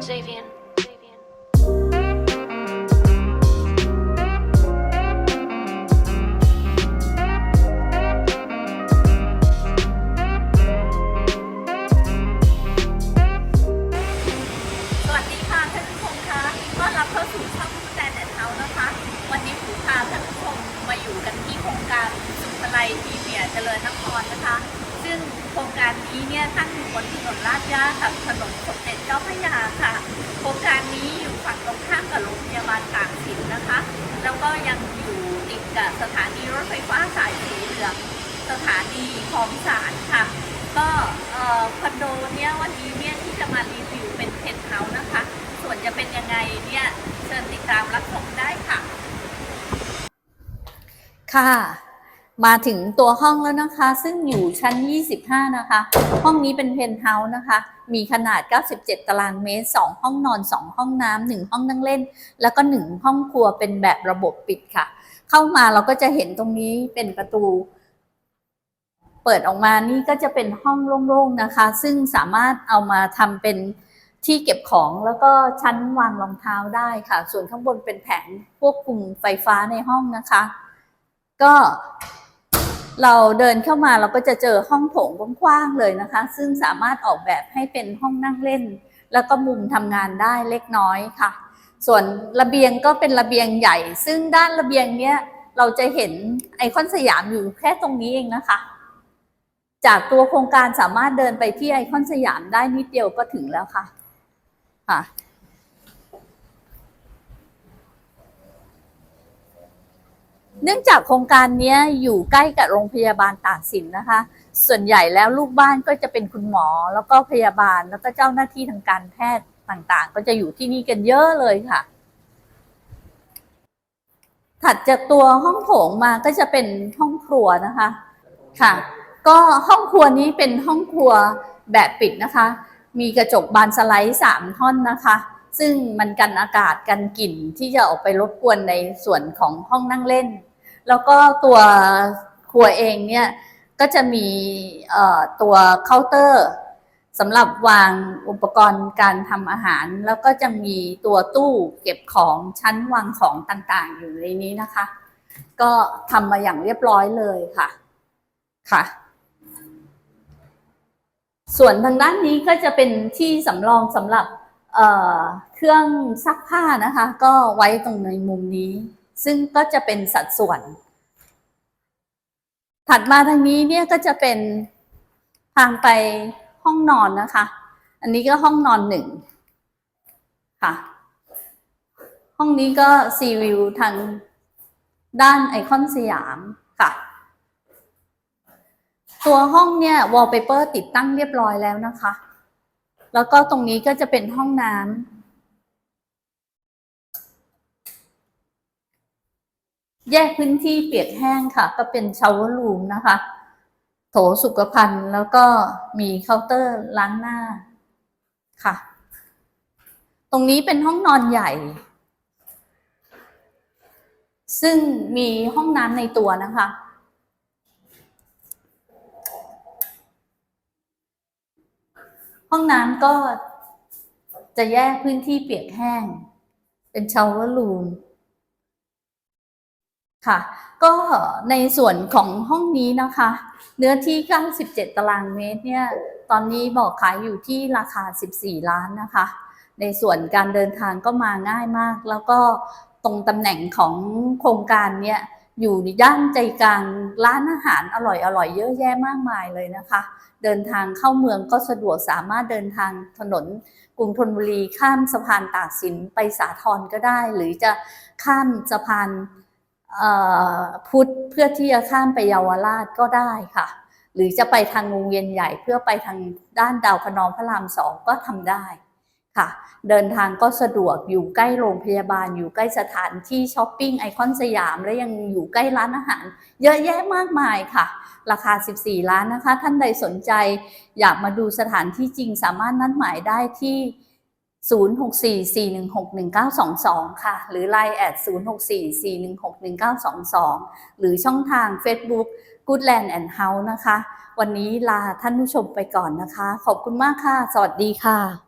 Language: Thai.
Xavian. เนี่ยตั้งอยู่บนถนนลาดย่ากับถนนสมเด็จเจ้าพระยาค่ะ โครงการนี้อยู่ฝั่งตรงข้ามกับโรงพยาบาลต่างสินนะคะ แล้วก็ยังอยู่ติดกับสถานีรถไฟฟ้าสายสีเหลืองสถานีคลองสานค่ะ ก็คอนโดเนี่ยวันนี้เนี่ยที่จะมารีวิวเป็นเพนท์เฮาส์นะคะ ส่วนจะเป็นยังไงเนี่ยเชิญติดตามรับชมได้ค่ะ ค่ะ มาถึงตัวห้องแล้วนะคะ ซึ่งอยู่ชั้น 25 นะคะ ห้องนี้เป็นเพนท์เฮาส์นะคะ มีขนาด 97 ตารางเมตร 2 ห้องนอน 2 ห้องน้ำ1ห้องนั่งเล่น แล้วก็ 1 ห้องครัวเป็นแบบระบบปิดค่ะ เข้ามาเราก็จะเห็นตรงนี้เป็นประตู เปิดออกมานี่ก็จะเป็นห้องโล่งๆนะคะ ซึ่งสามารถเอามาทำเป็นที่เก็บของแล้วก็ชั้นวางรองเท้าได้ค่ะ ส่วนข้างบนเป็นแผงควบคุมไฟฟ้าในห้องนะคะ ก็ เราเดินเข้ามาเราก็จะเจอห้องโถงกว้างๆเลยนะคะ ซึ่งสามารถออกแบบให้เป็นห้องนั่งเล่น แล้วก็มุมทำงานได้เล็กน้อยค่ะ ส่วนระเบียงก็เป็นระเบียงใหญ่ ซึ่งด้านระเบียงเนี้ยเราจะเห็นไอคอนสยามอยู่แค่ตรงนี้เองนะคะ จากตัวโครงการสามารถเดินไปที่ไอคอนสยามได้นิดเดียวก็ถึงแล้วค่ะค่ะ เนื่องจากโครงการนี้อยู่ใกล้กับโรงพยาบาลตากสินนะคะ ส่วนใหญ่แล้วลูกบ้านก็จะเป็นคุณหมอ แล้วก็พยาบาลแล้วก็เจ้าหน้าที่ทางการแพทย์ต่างๆ ก็จะอยู่ที่นี่กันเยอะเลยค่ะ ถัดจากตัวห้องโถงมาก็จะเป็นห้องครัวนะคะค่ะ ก็ห้องครัวนี้เป็นห้องครัวแบบปิดนะคะ มีกระจกบานสไลด์สามท่อนนะคะซึ่งมันกันอากาศกันกลิ่นที่จะออกไปรบกวนในส่วนของห้องนั่งเล่น แล้วก็ตัวครัวเองเนี่ยก็จะมีตัวเคาน์เตอร์สำหรับวางอุปกรณ์การทำอาหาร แล้วก็จะมีตัวตู้เก็บของชั้นวางของต่างๆ อยู่ในนี้นะคะ ก็ทำมาอย่างเรียบร้อยเลยค่ะค่ะ ส่วนทางด้านนี้ก็จะเป็นที่สำรองสำหรับเเครื่องซักผ้านะคะ ก็ไว้ตรงในมุมนี้ ซึ่งก็จะเป็นสัดส่วน ถัดมาทางนี้เนี่ยก็จะเป็นทางไปห้องนอนนะคะ อันนี้ก็ห้องนอนหนึ่งค่ะ ห้องนี้ก็ซีวิวทางด้านไอคอนสยามค่ะ ตัวห้องเนี่ยวอลเปเปอร์ติดตั้งเรียบร้อยแล้วนะคะ แล้วก็ตรงนี้ก็จะเป็นห้องน้ำ แยกพื้นที่เปียกแห้งค่ะ ก็เป็นชาวเวอร์รูมนะคะ โถสุขภัณฑ์แล้วก็มีเคาน์เตอร์ล้างหน้าค่ะ ตรงนี้เป็นห้องนอนใหญ่ ซึ่งมีห้องน้ำในตัวนะคะห้องน้ำก็จะแยกพื้นที่เปียกแห้ง เป็นชาวเวอร์รูม ค่ะ ก็ในส่วนของห้องนี้นะคะ เนื้อที่ 97 ตารางเมตรเนี่ย ตอนนี้บอกขายอยู่ที่ราคา 14 ล้านนะคะ ในส่วนการเดินทางก็มาง่ายมาก แล้วก็ตรงตำแหน่งของโครงการเนี่ยอยู่ย่านใจกลางร้านอาหารอร่อยๆเยอะแยะมากมายเลยนะคะ เดินทางเข้าเมืองก็สะดวกสามารถเดินทางถนนกรุงธนบุรีข้ามสะพานตากสินไปสาทรก็ได้ หรือจะข้ามสะพาน พุทธเพื่อที่จะข้ามไปเยาวราชก็ได้ค่ะ หรือจะไปทางวงเวียนใหญ่เพื่อไปทางด้านดาวคะนองพระรามสองก็ทำได้ค่ะ เดินทางก็สะดวกอยู่ใกล้โรงพยาบาล อยู่ใกล้สถานที่ช้อปปิ้งไอคอนสยาม และยังอยู่ใกล้ร้านอาหาร เยอะแยะมากมายค่ะ ราคา 14 ล้านนะคะ ท่านใดสนใจอยากมาดูสถานที่จริงสามารถนัดหมายได้ที่ 0644161922 ค่ะ หรือ Line แอด0644161922 หรือช่องทาง Facebook Goodland and House นะคะ วันนี้ลาท่านผู้ชมไปก่อนนะคะ ขอบคุณมากค่ะ สวัสดีค่ะ